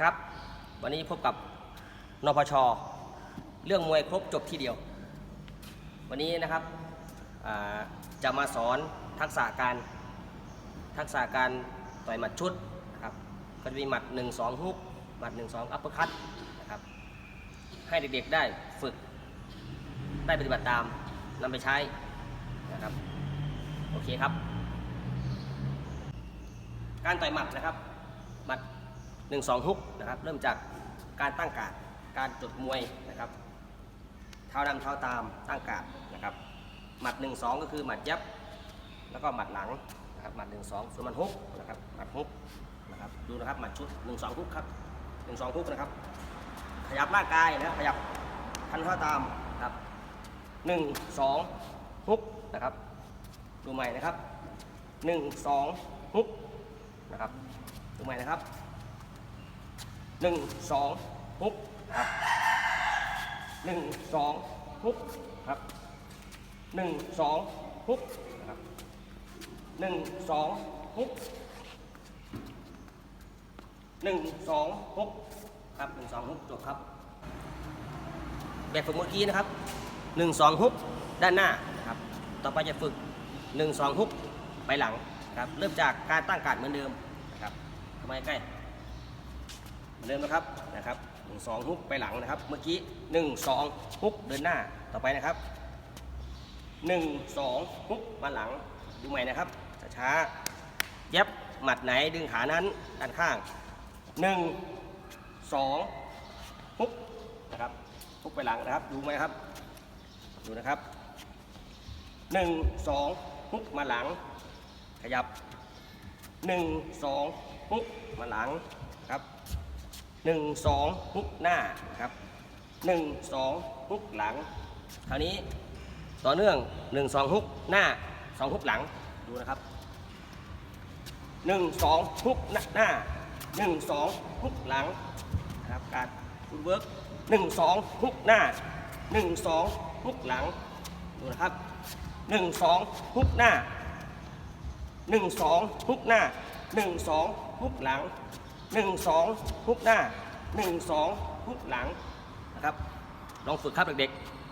ครับ วันนี้พบกับนพช เรื่องมวยครบจบที่เดียว วันนี้นะครับจะมาสอนทักษะการทักษะการต่อยหมัดชุดนะครับก็จะมีหมัด 1 2ฮุกหมัด 1 2อัปเปอร์คัตนะครับให้เด็กๆได้ฝึกได้ปฏิบัติตามนำไปใช้นะครับโอเคครับ การต่อยหมัดนะครับหมัด 1 2ฮุกนะครับเริ่มจากการตั้งกาดการจดมวยนะครับเท้าดำเท้าตามตั้งกาดนะครับหมัด 1 2 ก็คือหมัดยับ แล้วก็หมัดหลังนะครับหมัด 1 2 ส่วนหมัดฮุกนะครับหมัดฮุกนะครับดูนะครับหมัดชุด 1 2ฮุกครับ1 2ฮุกนะครับขยับร่างกายนะครับขยับพันเท้าตามนะครับ1 2ฮุกนะครับดูใหม่นะครับ 1 2ฮุกนะครับดูใหม่นะครับ หนึ่งสองฮุกครับหนึ่งสองฮุกครับหนึ่งสองฮุกครับหนึ่งสองฮุกหนึ่งสองฮุกครับหนึ่งสองฮุกจบครับแบบฝึกเมื่อกี้นะครับหนึ่งสองฮุกด้านหน้านะครับต่อไปจะฝึกหนึ่งสองฮุกไปหลังนะครับเริ่มจากการตั้งการเหมือนเดิมนะครับทำไมใกล้ เหมือนเดิมนะครับนะครับหนึ่งสองฮุกไปหลังนะครับ เมื่อกี้หนึ่งสองฮุกเดินหน้าต่อไปนะครับหนึ่งสองฮุกมาหลังดูใหม่นะครับช้าๆเย็บหมัดไหนดึงขานั้นด้านข้างหนึ่งสองฮุกนะครับฮุกไปหลังนะครับดูไหมครับดูนะครับหนึ่งสองฮุกมาหลัง ขยับหนึ่งสองฮุกมาหลังครับ หนึ่งสองฮุกหน้าครับหนึ่งสองฮุกหลัง คราวนี้ต่อเนื่องหนึ่งสองฮุกหน้าสองฮุกหลังดูนะครับหนึ่งสองฮุกหน้าหนึ่งสองฮุกหลังนะครับการฟุตเวิร์กหนึ่งสองฮุกหน้าหนึ่งสองฮุกหลังดูนะครับหนึ่งสองฮุกหน้าหนึ่งสองฮุกหน้าหนึ่งสองฮุกหลัง หนึ่งสองฮุกหน้าหนึ่งสองฮุกหลังนะครับลองฝึกครับเด็กๆ